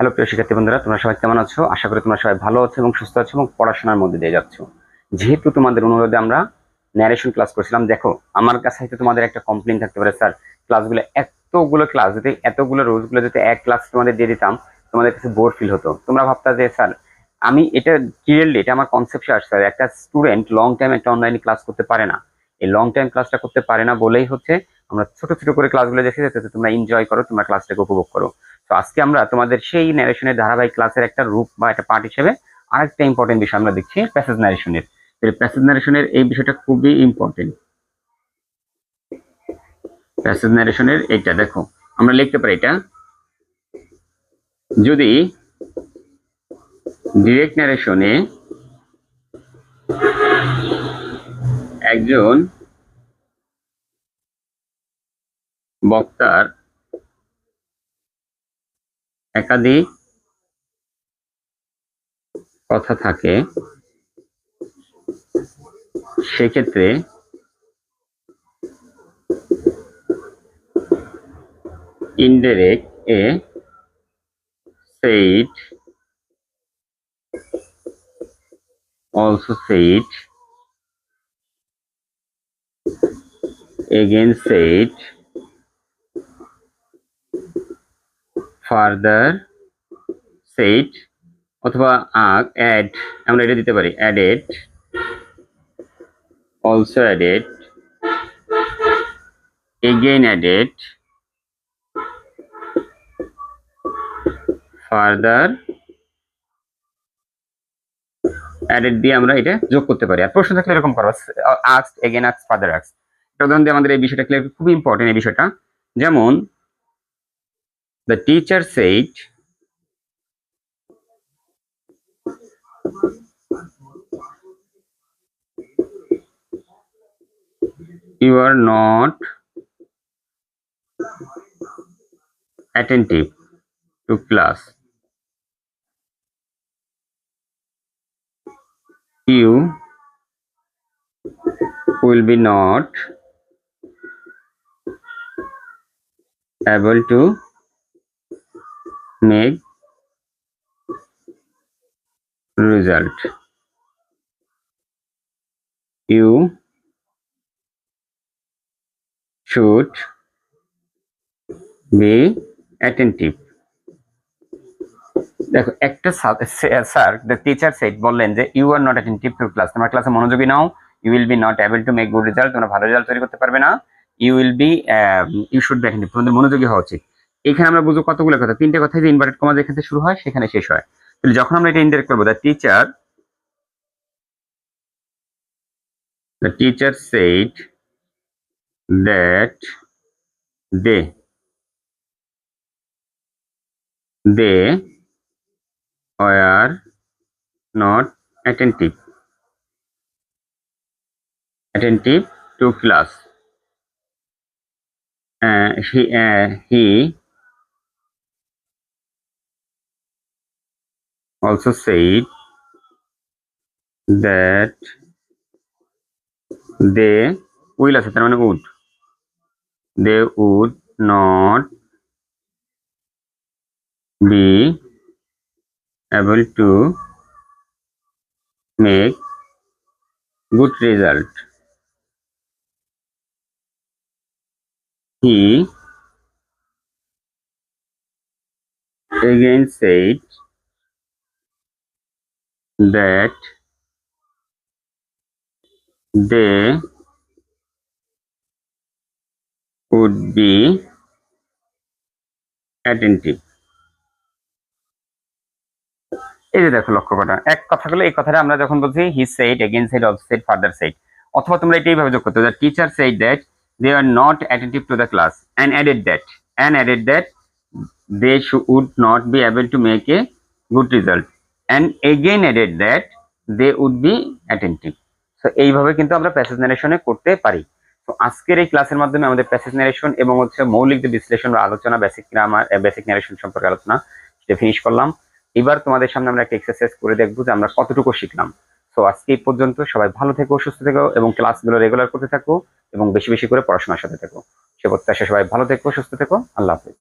Hello প্রিয় শিক্ষার্থী বন্ধুরা, তোমরা সবাই কেমন আছো? আশা করি তোমরা সবাই ভালো আছো এবং সুস্থ আছো এবং পড়াশোনার মধ্যে দিয়ে যাচ্ছ। যেহেতু তোমাদের অনুরোধে আমরা ন্যারেশন ক্লাস করছিলাম, দেখো, আমার কাছে হয়তো তোমাদের একটা কমপ্লেন থাকতে পারে, স্যার। ক্লাসগুলো এতগুলো ক্লাস যদি এতগুলো রোজগুলো যদি এক ক্লাস তোমাদের দিয়ে দিতাম, তোমাদের কাছে বোর ফিল হতো। তোমরা ভাবতা যে, স্যার, আমি এটা ক্লিয়ারলি এটা আমার কনসেপ্টে আসছে, স্যার। একটা স্টুডেন্ট লং টাইম একটা অনলাইনে ক্লাস করতে পারে না। এই লং টাইম ক্লাসটা করতে পারে না বলেই হচ্ছে, আমরা ছোট ছোট করে ক্লাসগুলো দেখে যাতে তোমরা এনজয় করো, তোমরা ক্লাসটাকে উপভোগ করো। তো আজকে আমরা তোমাদের সেই ন্যারেশনের ধারাবাহিক ক্লাসের একটা রূপ বা একটা পার্ট হিসেবে আরেকটা ইম্পর্টেন্ট বিষয় আমরা দেখছি প্যাসেজ ন্যারেশনের প্যাসেজ ন্যারেশনের এই বিষয়টা খুবই ইম্পর্টেন্ট প্যাসেজ ন্যারেশনের এইটা, দেখো, আমরা লিখতে পারি এটা, যদি ডিরেক্ট ন্যারেশনে একজন বক্তার একাধিক কথা থাকে সেক্ষেত্রে ইনডাইরেক্ট এ সেইট অলসো সেইট এগেন সেইট further সেট অথবা অ্যাড আমরা এটা দিতে পারি added also added again added further added দিয়ে আমরা এটা যোগ করতে পারি। আর প্রশ্ন থাকলে এরকম করো আক্স এগেন আক্স ফার্দার আক্স এটা উদাহরণ দিয়ে আমাদের এই বিষয়টা খুবই ইম্পর্টেন্ট এই বিষয়টা। যেমন The teacher said, You are not attentive to class. You will be not able to make result. You should be attentive. দেখো, একটা স্যার দ্য টিচার সেট বললেন যে you are not attentive to class তোমার ক্লাসে মনোযোগী নাও। You will be not able to make good result তোমরা ভালো result তৈরি করতে পারবে না। You will be you should be attentive তোমাদের মনোযোগী হওয়া উচিত। এখানে আমরা বুঝব কতগুলো কথা। তিনটে কথা যে ইনভার্টেড কমা যেখান শুরু হয় সেখানে শেষ হয়। তাহলে যখন আমরা এটা ইনডাইরেক্ট করব the teacher the teacher said that they they were not attentive attentive to class. Uh, he uh, he also said that they will আছে তার মানে would they would not be able to make good result he again said that they would be attentive. এই যে দেখো লক্ষ্য করা এক কথা গুলো এই কথাটা আমরা যখন বলছি he said again said also said further said অথবা তোমরা এটা এইভাবে যোগ করতে the teacher said that they are not attentive to the class and added that and added that they would not be able to make a good result and again added that they would be attentive so এইভাবে কিন্তু আমরা passage ন্যারেশনে করতে পারি। তো আজকের এই ক্লাসের মাধ্যমে আমাদের প্যাসেজ ন্যারেশন এবং হচ্ছে মৌলিক যে বিশ্লেষণ বা আলোচনা বেসিক গ্রামার বেসিক ন্যারেশন সম্পর্কে আলোচনা, সেটা ফিনিশ করলাম। এবার তোমাদের সামনে আমরা একটা এক্সারসাইজ করে দেখব যে আমরা কতটুকু শিখলাম। তো আজকে এই পর্যন্ত সবাই ভালো থেকো, সুস্থ থেকো এবং ক্লাসগুলো রেগুলার করতে থাকো এবং বেশি বেশি করে পড়াশোনার সাথে থেকো। সে প্রত্যাশা সবাই ভালো থেকো, সুস্থ থেকো। আল্লাহ হাফিজ।